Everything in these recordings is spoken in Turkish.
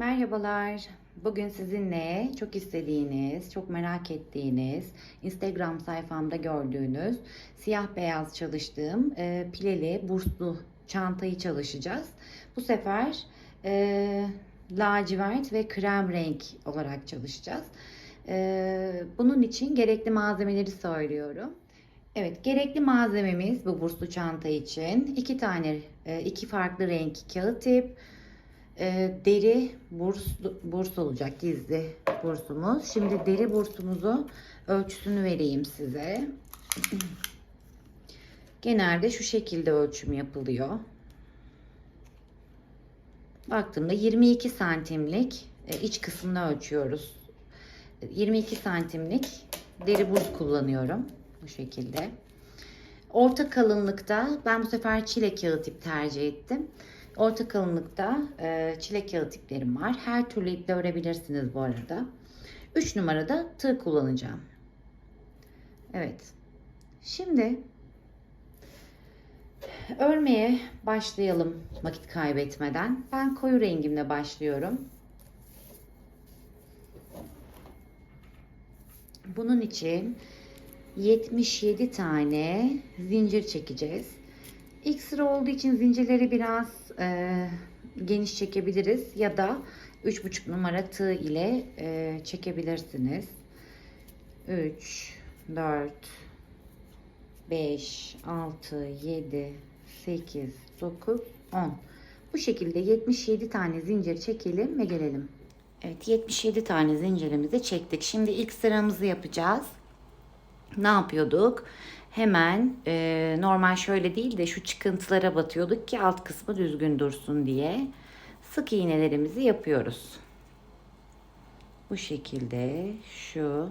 Merhabalar. Bugün sizinle çok istediğiniz, çok merak ettiğiniz, Instagram sayfamda gördüğünüz siyah beyaz çalıştığım e, pileli burslu çantayı çalışacağız. Bu sefer e, lacivert ve krem renk olarak çalışacağız. E, bunun için gerekli malzemeleri söylüyorum. Evet, gerekli malzememiz bu burslu çanta için iki tane, e, iki farklı renk kağıt tip, e, deri burs, burs olacak gizli bursumuz. Şimdi deri bursumuzu ölçüsünü vereyim size. Genelde şu şekilde ölçüm yapılıyor. Baktığımda 22 santimlik e, iç kısmını ölçüyoruz. 22 santimlik deri burs kullanıyorum. Bu şekilde. Orta kalınlıkta ben bu sefer çile kağıt ip tercih ettim. Orta kalınlıkta e, çilek kağıt iplerim var. Her türlü iple örebilirsiniz bu arada. 3 numarada tığ kullanacağım. Evet. Şimdi örmeye başlayalım vakit kaybetmeden. Ben koyu rengimle başlıyorum. Bunun için 77 tane zincir çekeceğiz. İlk sıra olduğu için zincirleri biraz e, geniş çekebiliriz ya da 3,5 numara tığ ile e, çekebilirsiniz. 3, 4, 5, 6, 7, 8, 9, 10. Bu şekilde 77 tane zincir çekelim ve gelelim. Evet 77 tane zincirimizi çektik. Şimdi ilk sıramızı yapacağız. Ne yapıyorduk? Hemen e, normal şöyle değil de şu çıkıntılara batıyorduk ki alt kısmı düzgün dursun diye sık iğnelerimizi yapıyoruz. Bu şekilde şu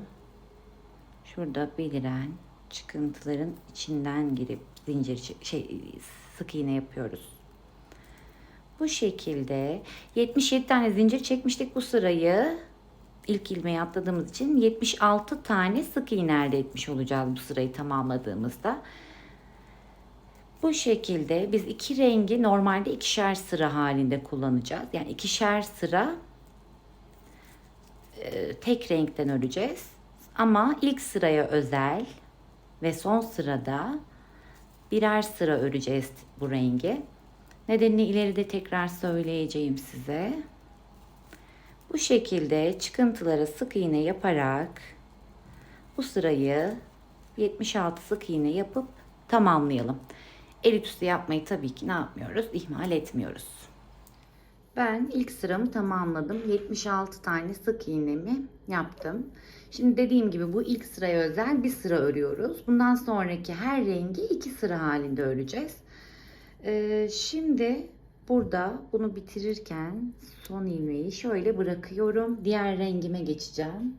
şurada beliren çıkıntıların içinden girip zincir şey sık iğne yapıyoruz. Bu şekilde 77 tane zincir çekmiştik bu sırayı ilk ilmeği atladığımız için 76 tane sık iğne elde etmiş olacağız bu sırayı tamamladığımızda. Bu şekilde biz iki rengi normalde ikişer sıra halinde kullanacağız. Yani ikişer sıra e, tek renkten öreceğiz. Ama ilk sıraya özel ve son sırada birer sıra öreceğiz bu rengi. Nedenini ileride tekrar söyleyeceğim size. Bu şekilde çıkıntılara sık iğne yaparak bu sırayı 76 sık iğne yapıp tamamlayalım. El üstü yapmayı tabii ki ne yapmıyoruz? İhmal etmiyoruz. Ben ilk sıramı tamamladım. 76 tane sık iğnemi yaptım. Şimdi dediğim gibi bu ilk sıraya özel bir sıra örüyoruz. Bundan sonraki her rengi iki sıra halinde öreceğiz. Ee, şimdi Burada bunu bitirirken son ilmeği şöyle bırakıyorum. Diğer rengime geçeceğim.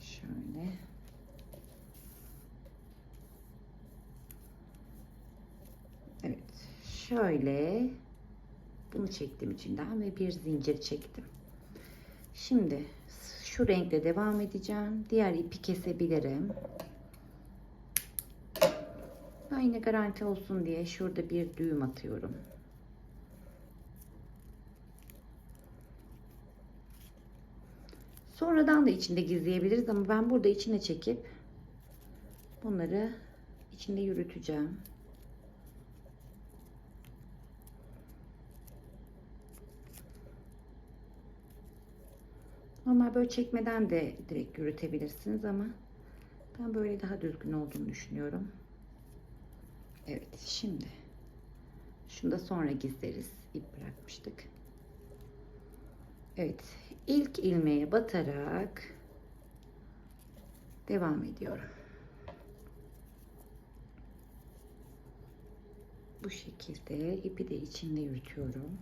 Şöyle. Evet. Şöyle bunu çektim içinden ve bir zincir çektim. Şimdi şu renkle devam edeceğim. Diğer ipi kesebilirim. Aynı garanti olsun diye şurada bir düğüm atıyorum. Sonradan da içinde gizleyebiliriz ama ben burada içine çekip bunları içinde yürüteceğim. Normal böyle çekmeden de direkt yürütebilirsiniz ama ben böyle daha düzgün olduğunu düşünüyorum. Evet şimdi şunu da sonra gizleriz. İp bırakmıştık. Evet ilk ilmeğe batarak devam ediyorum. Bu şekilde ipi de içinde yürütüyorum.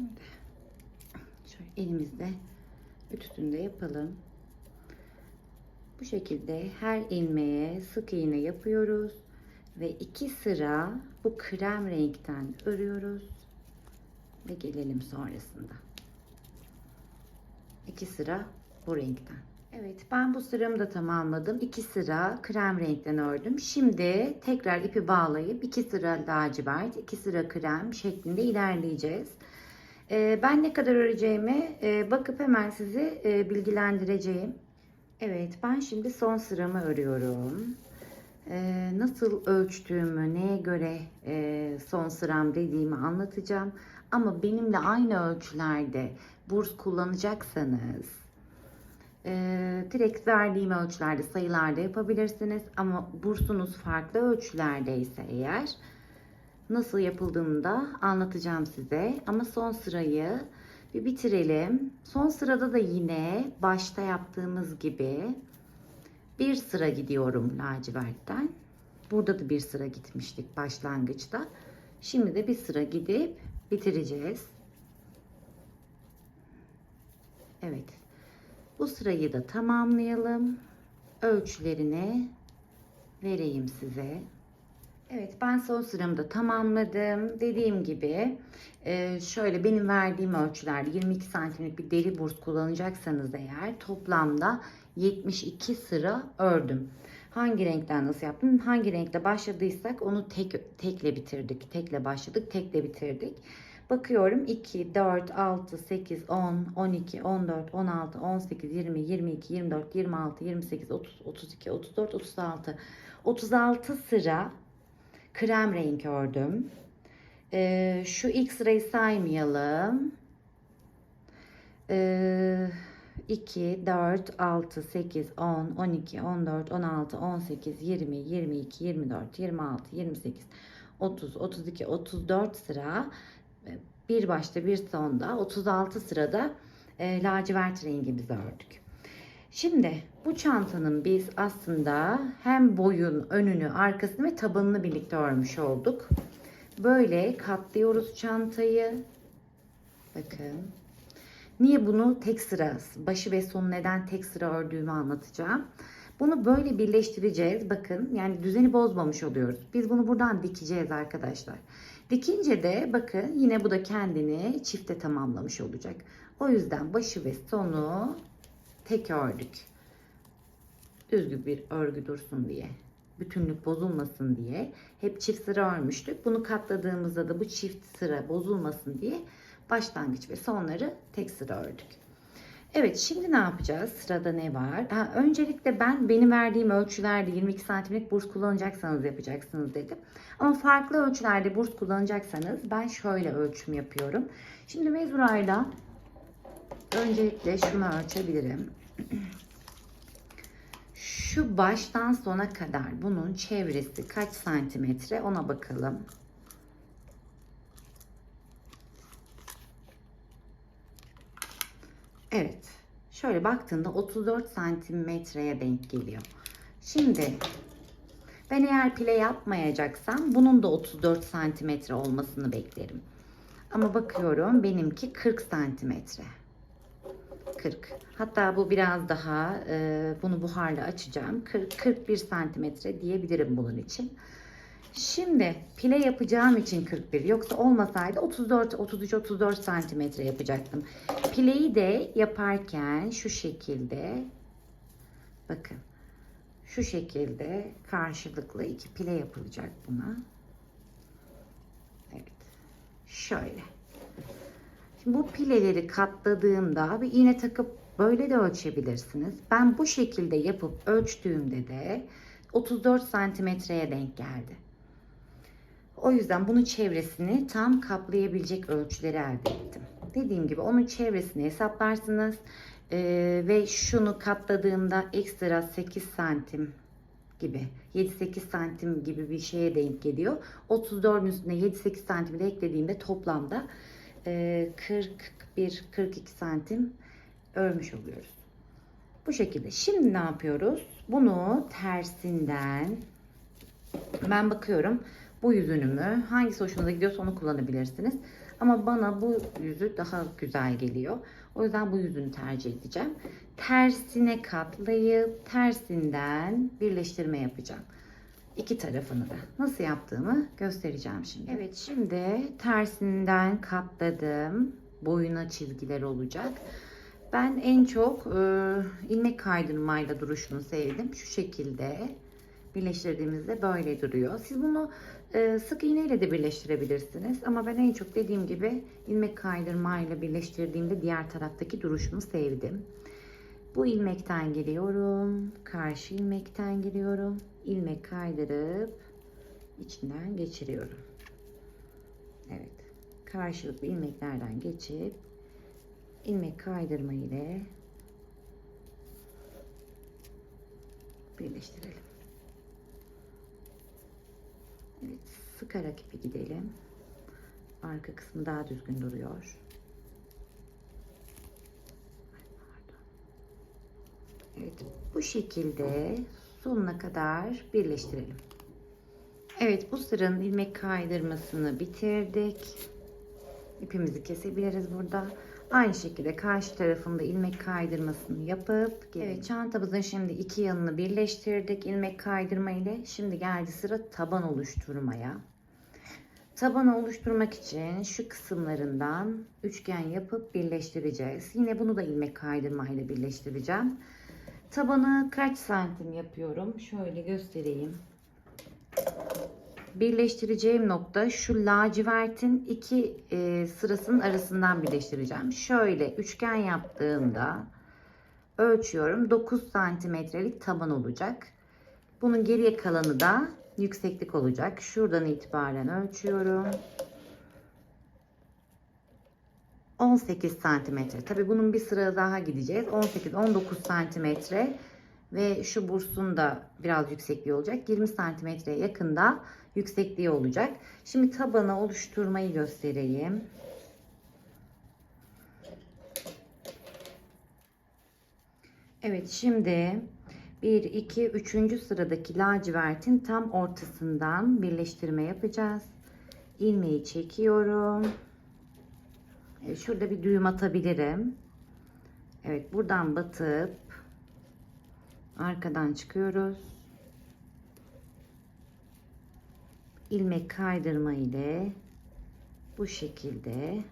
Şimdi şöyle elimizde ütüsünde yapalım. Bu şekilde her ilmeğe sık iğne yapıyoruz ve iki sıra bu krem renkten örüyoruz ve gelelim sonrasında. İki sıra bu renkten. Evet ben bu sıramı da tamamladım. İki sıra krem renkten ördüm. Şimdi tekrar ipi bağlayıp iki sıra lacivert, iki sıra krem şeklinde ilerleyeceğiz. Ee, ben ne kadar öreceğimi e, bakıp hemen sizi e, bilgilendireceğim. Evet ben şimdi son sıramı örüyorum. Ee, nasıl ölçtüğümü, neye göre e, son sıram dediğimi anlatacağım. Ama benimle aynı ölçülerde burs kullanacaksanız e, direkt verdiğim ölçülerde sayılarda yapabilirsiniz. Ama bursunuz farklı ölçülerdeyse eğer nasıl yapıldığını da anlatacağım size. Ama son sırayı bir bitirelim. Son sırada da yine başta yaptığımız gibi bir sıra gidiyorum lacivertten. Burada da bir sıra gitmiştik başlangıçta. Şimdi de bir sıra gidip bitireceğiz. Evet. Bu sırayı da tamamlayalım. Ölçülerini vereyim size. Evet ben son sıramı da tamamladım. Dediğim gibi e, şöyle benim verdiğim ölçülerde 22 santimlik bir deri burs kullanacaksanız eğer toplamda 72 sıra ördüm. Hangi renkten nasıl yaptım? Hangi renkle başladıysak onu tek tekle bitirdik. Tekle başladık, tekle bitirdik. Bakıyorum 2, 4, 6, 8, 10, 12, 14, 16, 18, 20, 22, 24, 26, 28, 30, 32, 34, 36. 36 sıra krem renk ördüm. Ee, şu ilk sırayı saymayalım. Ee, 2, 4, 6, 8, 10, 12, 14, 16, 18, 20, 22, 24, 26, 28, 30, 32, 34 sıra e, bir başta bir sonda 36 sırada e, lacivert rengimizi ördük. Şimdi bu çantanın biz aslında hem boyun önünü, arkasını ve tabanını birlikte örmüş olduk. Böyle katlıyoruz çantayı. Bakın. Niye bunu tek sıra, başı ve sonu neden tek sıra ördüğümü anlatacağım. Bunu böyle birleştireceğiz. Bakın yani düzeni bozmamış oluyoruz. Biz bunu buradan dikeceğiz arkadaşlar. Dikince de bakın yine bu da kendini çifte tamamlamış olacak. O yüzden başı ve sonu tek ördük. Düzgün bir örgü dursun diye. Bütünlük bozulmasın diye. Hep çift sıra örmüştük. Bunu katladığımızda da bu çift sıra bozulmasın diye başlangıç ve sonları tek sıra ördük. Evet şimdi ne yapacağız? Sırada ne var? Ha, öncelikle ben benim verdiğim ölçülerde 22 santimlik burs kullanacaksanız yapacaksınız dedim. Ama farklı ölçülerde burs kullanacaksanız ben şöyle ölçüm yapıyorum. Şimdi mezurayla öncelikle şunu ölçebilirim. Şu baştan sona kadar bunun çevresi kaç santimetre ona bakalım. Evet. Şöyle baktığında 34 santimetreye denk geliyor. Şimdi ben eğer pile yapmayacaksam bunun da 34 santimetre olmasını beklerim. Ama bakıyorum benimki 40 santimetre. 40. Hatta bu biraz daha e, bunu buharla açacağım. 40 41 santimetre diyebilirim bunun için. Şimdi pile yapacağım için 41 yoksa olmasaydı 34 33 34 santimetre yapacaktım. Pileyi de yaparken şu şekilde bakın şu şekilde karşılıklı iki pile yapılacak buna. Evet. Şöyle. Bu pileleri katladığımda bir iğne takıp böyle de ölçebilirsiniz. Ben bu şekilde yapıp ölçtüğümde de 34 santimetreye denk geldi. O yüzden bunun çevresini tam kaplayabilecek ölçüleri elde ettim. Dediğim gibi onun çevresini hesaplarsınız. Ee, ve şunu katladığımda ekstra 8 santim gibi 7-8 santim gibi bir şeye denk geliyor. 34'ün üstüne 7-8 santim de eklediğimde toplamda 41-42 santim örmüş oluyoruz. Bu şekilde. Şimdi ne yapıyoruz? Bunu tersinden ben bakıyorum bu yüzünümü hangisi hoşunuza gidiyorsa onu kullanabilirsiniz. Ama bana bu yüzü daha güzel geliyor. O yüzden bu yüzünü tercih edeceğim. Tersine katlayıp tersinden birleştirme yapacağım. İki tarafını da. Nasıl yaptığımı göstereceğim şimdi. Evet şimdi tersinden katladım. Boyuna çizgiler olacak. Ben en çok e, ilmek kaydırmayla duruşunu sevdim. Şu şekilde birleştirdiğimizde böyle duruyor. Siz bunu e, sık iğneyle de birleştirebilirsiniz. Ama ben en çok dediğim gibi ilmek kaydırmayla birleştirdiğimde diğer taraftaki duruşunu sevdim. Bu ilmekten giriyorum. Karşı ilmekten giriyorum. ilmek kaydırıp içinden geçiriyorum. Evet. Karşılıklı ilmeklerden geçip ilmek kaydırma ile birleştirelim. Evet, sıkarak ipi gidelim. Arka kısmı daha düzgün duruyor. Ay, pardon. Evet, bu şekilde sonuna kadar birleştirelim. Evet, bu sıranın ilmek kaydırmasını bitirdik. İpimizi kesebiliriz burada. Aynı şekilde karşı tarafında ilmek kaydırmasını yapıp. Evet, çantamızın şimdi iki yanını birleştirdik ilmek kaydırma ile. Şimdi geldi sıra taban oluşturmaya. Tabanı oluşturmak için şu kısımlarından üçgen yapıp birleştireceğiz. Yine bunu da ilmek kaydırma ile birleştireceğim. Tabanı kaç santim yapıyorum? Şöyle göstereyim. Birleştireceğim nokta şu lacivertin iki e, sırasının arasından birleştireceğim. Şöyle üçgen yaptığımda ölçüyorum 9 santimetrelik taban olacak. Bunun geriye kalanı da yükseklik olacak. Şuradan itibaren ölçüyorum. 18 santimetre. Tabi bunun bir sıra daha gideceğiz. 18-19 santimetre ve şu bursun da biraz yüksekliği olacak. 20 santimetreye yakında yüksekliği olacak. Şimdi tabanı oluşturmayı göstereyim. Evet şimdi 1, 2, 3. sıradaki lacivertin tam ortasından birleştirme yapacağız. İlmeği çekiyorum. Evet, şurada bir düğüm atabilirim. Evet buradan batıp arkadan çıkıyoruz. ilmek kaydırma ile bu şekilde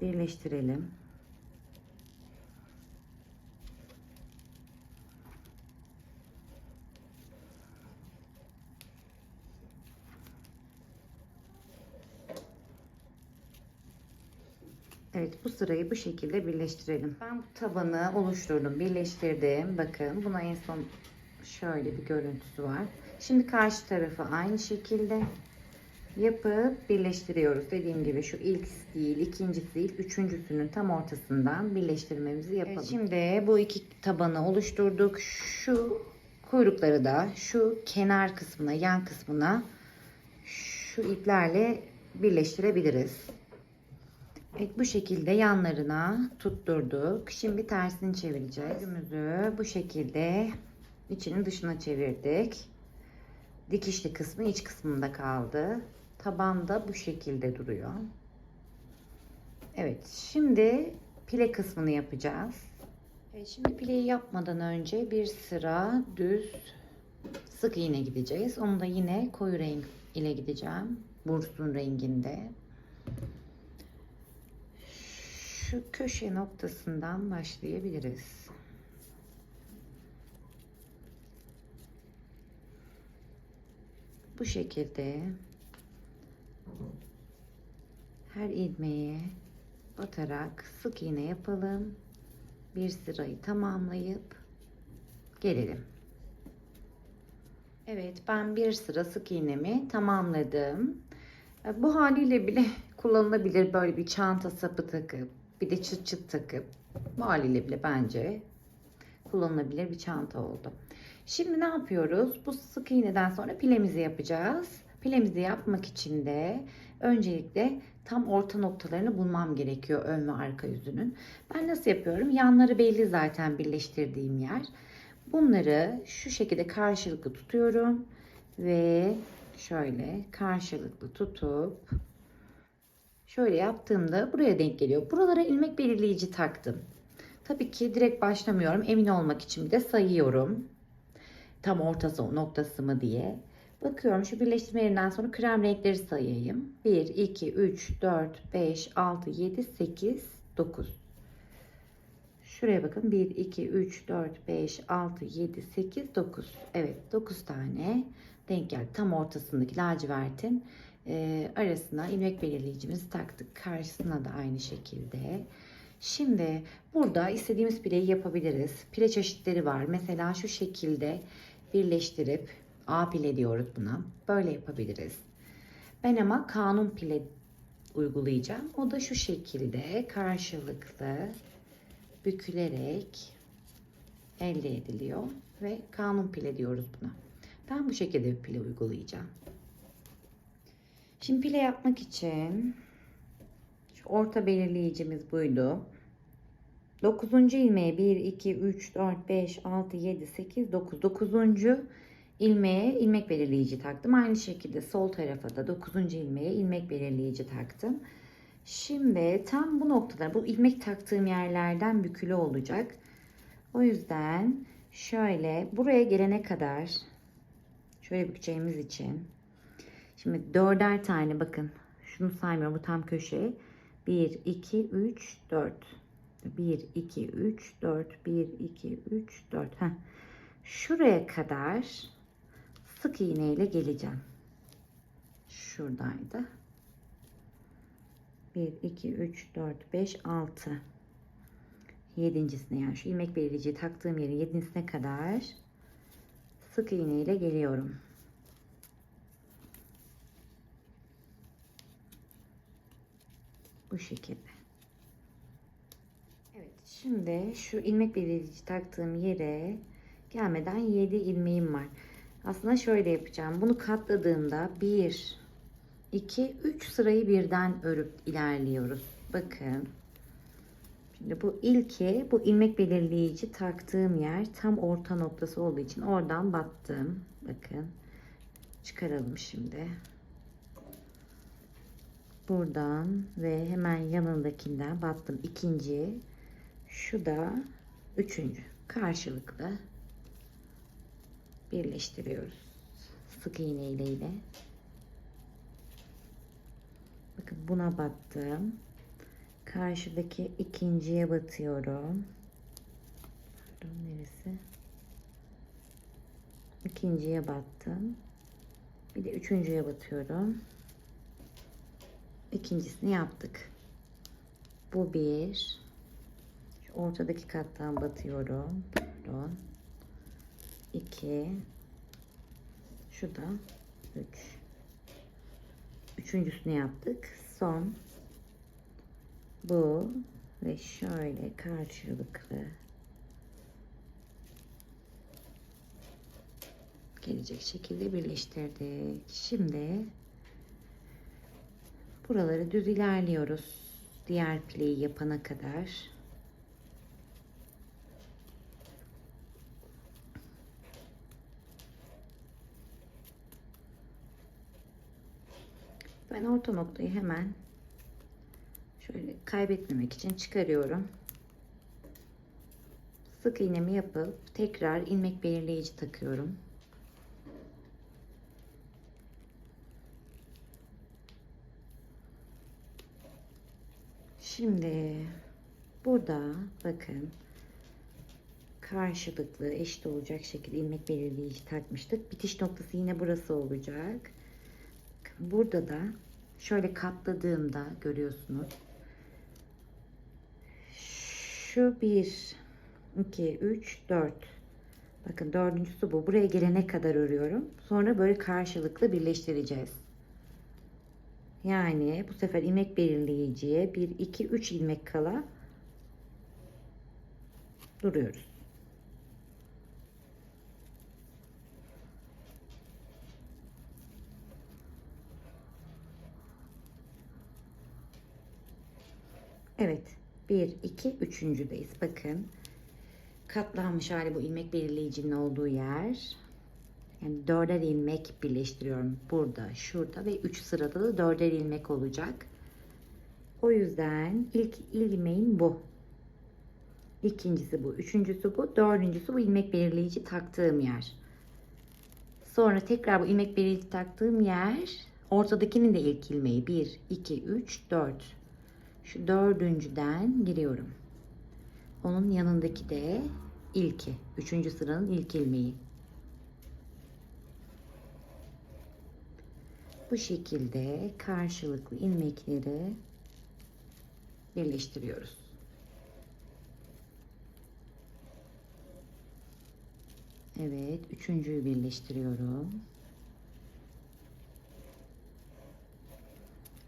birleştirelim. Evet bu sırayı bu şekilde birleştirelim. Ben bu tabanı oluşturdum, birleştirdim. Bakın buna en son şöyle bir görüntüsü var. Şimdi karşı tarafı aynı şekilde yapıp birleştiriyoruz. Dediğim gibi şu ilk değil, ikincisi değil, üçüncüsünün tam ortasından birleştirmemizi yapalım. Evet, şimdi bu iki tabanı oluşturduk. Şu kuyrukları da şu kenar kısmına, yan kısmına şu iplerle birleştirebiliriz. Evet bu şekilde yanlarına tutturduk. Şimdi tersini çevireceğiz. Örgümüzü bu şekilde içinin dışına çevirdik. Dikişli kısmı iç kısmında kaldı. Taban da bu şekilde duruyor. Evet şimdi pile kısmını yapacağız. Evet, şimdi pileyi yapmadan önce bir sıra düz sık iğne gideceğiz. Onu da yine koyu renk ile gideceğim. Bursun renginde. Şu köşe noktasından başlayabiliriz. Bu şekilde her ilmeğe batarak sık iğne yapalım. Bir sırayı tamamlayıp gelelim. Evet ben bir sıra sık iğnemi tamamladım. Bu haliyle bile kullanılabilir böyle bir çanta sapı takıp bir de çıt çıt takıp haliyle bile bence kullanılabilir bir çanta oldu. Şimdi ne yapıyoruz? Bu sık iğneden sonra pilemizi yapacağız. Pilemizi yapmak için de öncelikle tam orta noktalarını bulmam gerekiyor ön ve arka yüzünün. Ben nasıl yapıyorum? Yanları belli zaten birleştirdiğim yer. Bunları şu şekilde karşılıklı tutuyorum ve şöyle karşılıklı tutup Şöyle yaptığımda buraya denk geliyor. Buralara ilmek belirleyici taktım. Tabii ki direkt başlamıyorum. Emin olmak için bir de sayıyorum. Tam ortası noktası mı diye. Bakıyorum şu birleştirme yerinden sonra krem renkleri sayayım. 1, 2, 3, 4, 5, 6, 7, 8, 9. Şuraya bakın. 1, 2, 3, 4, 5, 6, 7, 8, 9. Evet 9 tane denk geldi. Tam ortasındaki lacivertin e, arasına ilmek belirleyicimizi taktık. Karşısına da aynı şekilde. Şimdi burada istediğimiz pileyi yapabiliriz. Pile çeşitleri var. Mesela şu şekilde birleştirip A pile diyoruz buna. Böyle yapabiliriz. Ben ama kanun pile uygulayacağım. O da şu şekilde karşılıklı bükülerek elde ediliyor ve kanun pile diyoruz buna. Ben bu şekilde pile uygulayacağım. Şimdi pile yapmak için şu orta belirleyicimiz buydu. 9. ilmeğe 1, 2, 3, 4, 5, 6, 7, 8, 9. 9. ilmeğe ilmek belirleyici taktım. Aynı şekilde sol tarafa da 9. ilmeğe ilmek belirleyici taktım. Şimdi tam bu noktada bu ilmek taktığım yerlerden bükülü olacak. O yüzden şöyle buraya gelene kadar şöyle bükeceğimiz için şimdi dörder tane bakın. Şunu saymıyorum bu tam köşe. 1 2 3 4 1 2 3 4 1 2 3 4 Heh. şuraya kadar sık iğne ile geleceğim. Şuradaydı. 1 2 3 4 5 6 yedincisine yani şu ilmek belirleyiciyi taktığım yerin yedincisine kadar sık iğne ile geliyorum. Bu şekilde. Evet şimdi şu ilmek belirleyici taktığım yere gelmeden 7 ilmeğim var. Aslında şöyle yapacağım. Bunu katladığımda 1 2 3 sırayı birden örüp ilerliyoruz. Bakın. Şimdi bu ilki bu ilmek belirleyici taktığım yer tam orta noktası olduğu için oradan battım. Bakın. Çıkaralım şimdi. Buradan ve hemen yanındakinden battım. İkinci. Şu da üçüncü. Karşılıklı birleştiriyoruz. Sık iğne ile ile. Bakın buna battım. Karşıdaki ikinciye batıyorum. Pardon neresi? İkinciye battım. Bir de üçüncüye batıyorum. İkincisini yaptık. Bu bir. Ortadaki kattan batıyorum. Pardon. İki. Şu da üç. Üçüncüsünü yaptık. Son bu ve şöyle karşılıklı gelecek şekilde birleştirdik. Şimdi buraları düz ilerliyoruz. Diğer pileyi yapana kadar. Ben orta noktayı hemen şöyle kaybetmemek için çıkarıyorum. Sık iğnemi yapıp tekrar ilmek belirleyici takıyorum. Şimdi burada bakın karşılıklı eşit olacak şekilde ilmek belirleyici takmıştık. Bitiş noktası yine burası olacak. Burada da şöyle katladığımda görüyorsunuz. Şu 1, 2, 3, 4. Bakın dördüncüsü bu. Buraya gelene kadar örüyorum. Sonra böyle karşılıklı birleştireceğiz. Yani bu sefer ilmek belirleyiciye 1, 2, 3 ilmek kala duruyoruz. Evet. 1, 2, üçüncüdeyiz. Bakın. Katlanmış hali bu ilmek belirleyicinin olduğu yer. Yani dörder ilmek birleştiriyorum. Burada, şurada ve üç sırada da dörder ilmek olacak. O yüzden ilk ilmeğim bu. İkincisi bu. Üçüncüsü bu. Dördüncüsü bu ilmek belirleyici taktığım yer. Sonra tekrar bu ilmek belirleyici taktığım yer ortadakinin de ilk ilmeği. 1, 2, 3, 4. Şu dördüncüden giriyorum. Onun yanındaki de ilki. Üçüncü sıranın ilk ilmeği. Bu şekilde karşılıklı ilmekleri birleştiriyoruz. Evet, üçüncüyü birleştiriyorum.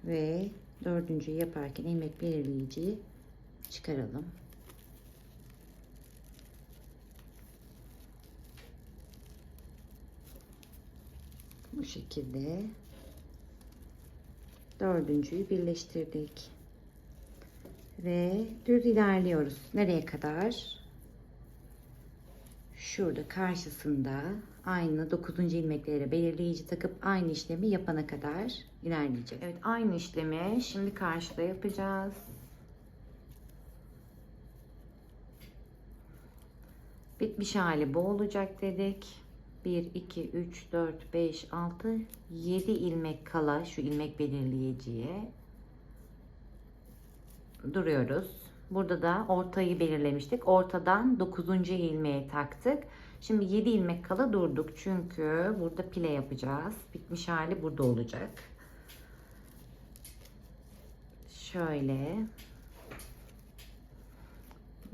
Ve dördüncüyü yaparken ilmek belirleyiciyi çıkaralım. Bu şekilde dördüncüyü birleştirdik. Ve düz ilerliyoruz. Nereye kadar? Şurada karşısında aynı 9. ilmeklere belirleyici takıp aynı işlemi yapana kadar ilerleyeceğiz. Evet aynı işlemi şimdi karşıda yapacağız. Bitmiş hali bu olacak dedik. 1, 2, 3, 4, 5, 6, 7 ilmek kala şu ilmek belirleyiciye duruyoruz. Burada da ortayı belirlemiştik. Ortadan 9. ilmeğe taktık. Şimdi 7 ilmek kala durduk. Çünkü burada pile yapacağız. Bitmiş hali burada olacak. Şöyle.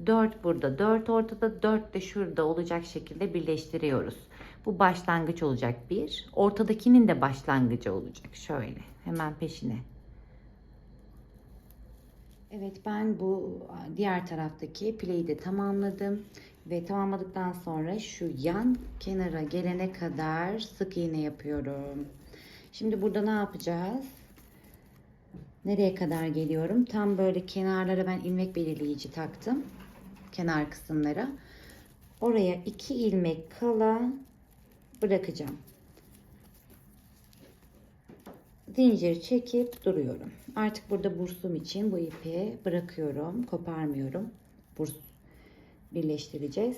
4 burada, 4 ortada, 4 de şurada olacak şekilde birleştiriyoruz. Bu başlangıç olacak bir. Ortadakinin de başlangıcı olacak. Şöyle. Hemen peşine. Evet ben bu diğer taraftaki pileyi de tamamladım. Ve tamamladıktan sonra şu yan kenara gelene kadar sık iğne yapıyorum. Şimdi burada ne yapacağız? Nereye kadar geliyorum? Tam böyle kenarlara ben ilmek belirleyici taktım. Kenar kısımlara. Oraya iki ilmek kala bırakacağım. Zincir çekip duruyorum. Artık burada bursum için bu ipi bırakıyorum. Koparmıyorum. Burs birleştireceğiz.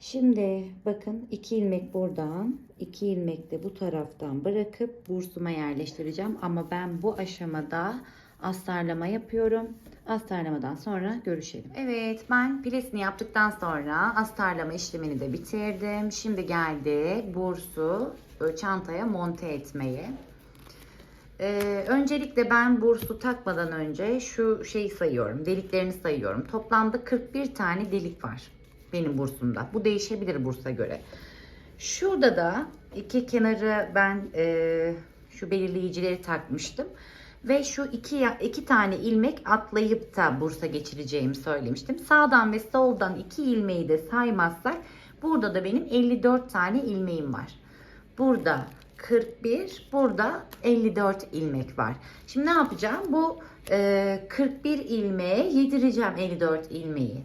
Şimdi bakın iki ilmek buradan, iki ilmek de bu taraftan bırakıp bursuma yerleştireceğim. Ama ben bu aşamada astarlama yapıyorum. Astarlamadan sonra görüşelim. Evet ben pilesini yaptıktan sonra astarlama işlemini de bitirdim. Şimdi geldi bursu çantaya monte etmeye. Ee, öncelikle ben bursu takmadan önce şu şeyi sayıyorum. Deliklerini sayıyorum. Toplamda 41 tane delik var benim bursumda. Bu değişebilir bursa göre. Şurada da iki kenarı ben e, şu belirleyicileri takmıştım. Ve şu iki, iki tane ilmek atlayıp da bursa geçireceğimi söylemiştim. Sağdan ve soldan iki ilmeği de saymazsak burada da benim 54 tane ilmeğim var. Burada 41, burada 54 ilmek var. Şimdi ne yapacağım? Bu e, 41 ilmeğe yedireceğim 54 ilmeği.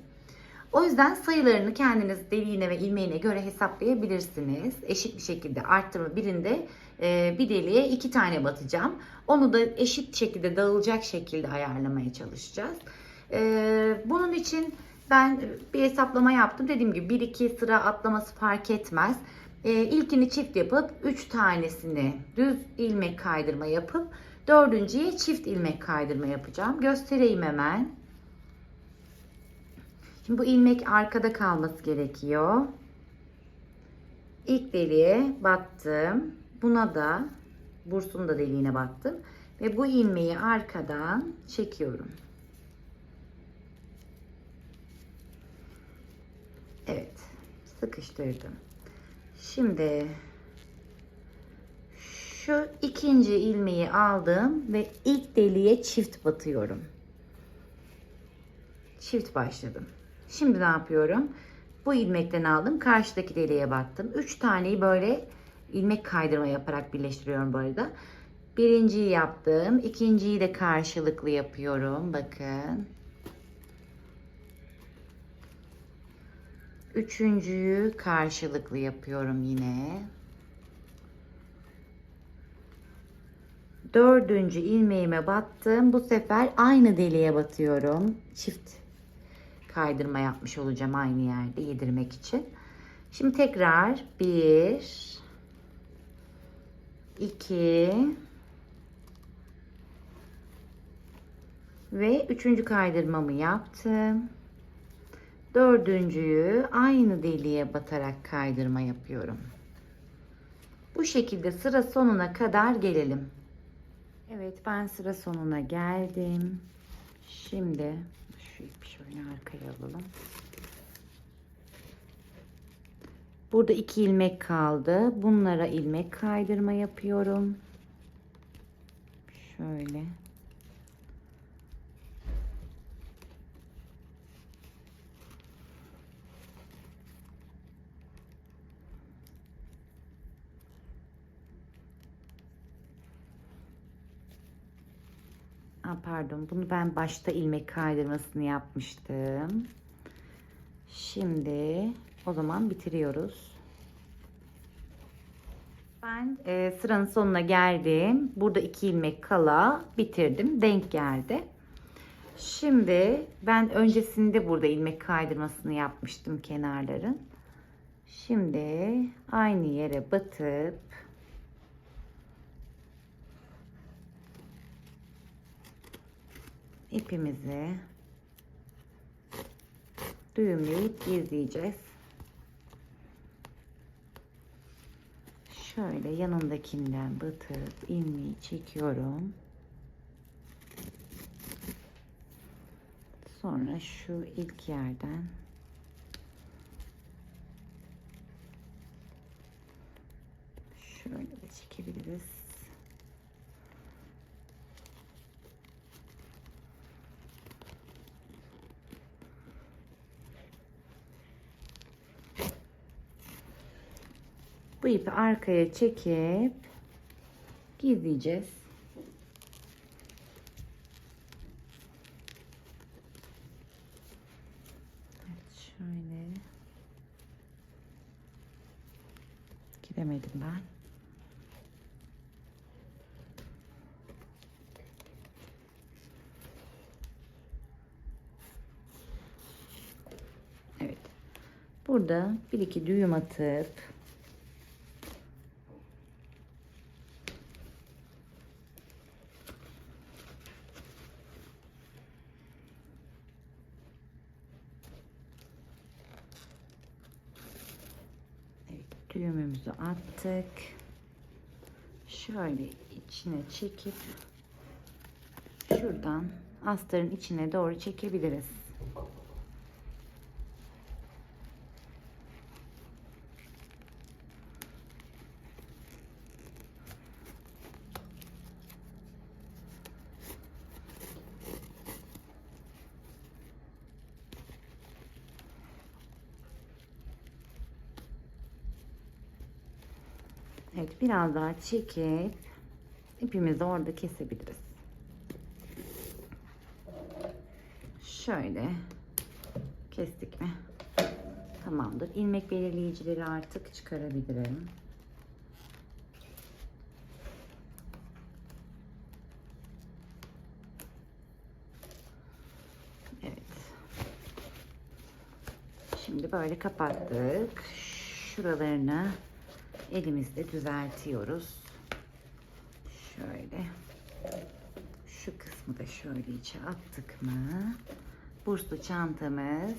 O yüzden sayılarını kendiniz deliğine ve ilmeğine göre hesaplayabilirsiniz. Eşit bir şekilde arttırma birinde e, bir deliğe iki tane batacağım. Onu da eşit şekilde dağılacak şekilde ayarlamaya çalışacağız. E, bunun için ben bir hesaplama yaptım. Dediğim gibi 1-2 sıra atlaması fark etmez. E, ilkini çift yapıp 3 tanesini düz ilmek kaydırma yapıp dördüncüye çift ilmek kaydırma yapacağım. Göstereyim hemen. Şimdi bu ilmek arkada kalması gerekiyor. İlk deliğe battım. Buna da bursun da deliğine battım. Ve bu ilmeği arkadan çekiyorum. Evet. Sıkıştırdım. Şimdi şu ikinci ilmeği aldım ve ilk deliğe çift batıyorum. Çift başladım. Şimdi ne yapıyorum? Bu ilmekten aldım. Karşıdaki deliğe battım. 3 taneyi böyle ilmek kaydırma yaparak birleştiriyorum bu arada. Birinciyi yaptım. ikinciyi de karşılıklı yapıyorum. Bakın. Üçüncüyü karşılıklı yapıyorum yine. Dördüncü ilmeğime battım. Bu sefer aynı deliğe batıyorum. Çift kaydırma yapmış olacağım aynı yerde yedirmek için. Şimdi tekrar bir, iki ve üçüncü kaydırmamı yaptım. Dördüncüyü aynı deliğe batarak kaydırma yapıyorum. Bu şekilde sıra sonuna kadar gelelim. Evet ben sıra sonuna geldim. Şimdi şu ipi şöyle arkaya alalım. Burada iki ilmek kaldı. Bunlara ilmek kaydırma yapıyorum. Şöyle. Aa, pardon bunu ben başta ilmek kaydırmasını yapmıştım. Şimdi o zaman bitiriyoruz. Ben e, sıranın sonuna geldim. Burada iki ilmek kala bitirdim. Denk geldi. Şimdi ben öncesinde burada ilmek kaydırmasını yapmıştım kenarların. Şimdi aynı yere batıp ipimizi düğümleyip gizleyeceğiz. Şöyle yanındakinden batıp ilmeği çekiyorum. Sonra şu ilk yerden şöyle çekebiliriz. Bu ipi arkaya çekip gizleyeceğiz. Evet şöyle. Giremedim ben. Evet. Burada bir iki düğüm atıp Evet, düğümümüzü attık. Şöyle içine çekip şuradan astarın içine doğru çekebiliriz. Evet biraz daha çekip ipimizi orada kesebiliriz. Şöyle kestik mi? Tamamdır. İlmek belirleyicileri artık çıkarabilirim. Evet. Şimdi böyle kapattık. Şuralarını elimizle düzeltiyoruz. Şöyle. Şu kısmı da şöyle içe attık mı? Burslu çantamız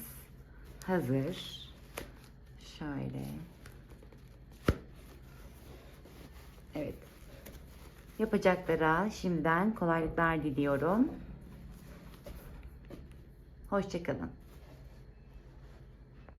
hazır. Şöyle. Evet. Yapacaklara şimdiden kolaylıklar diliyorum. Hoşçakalın.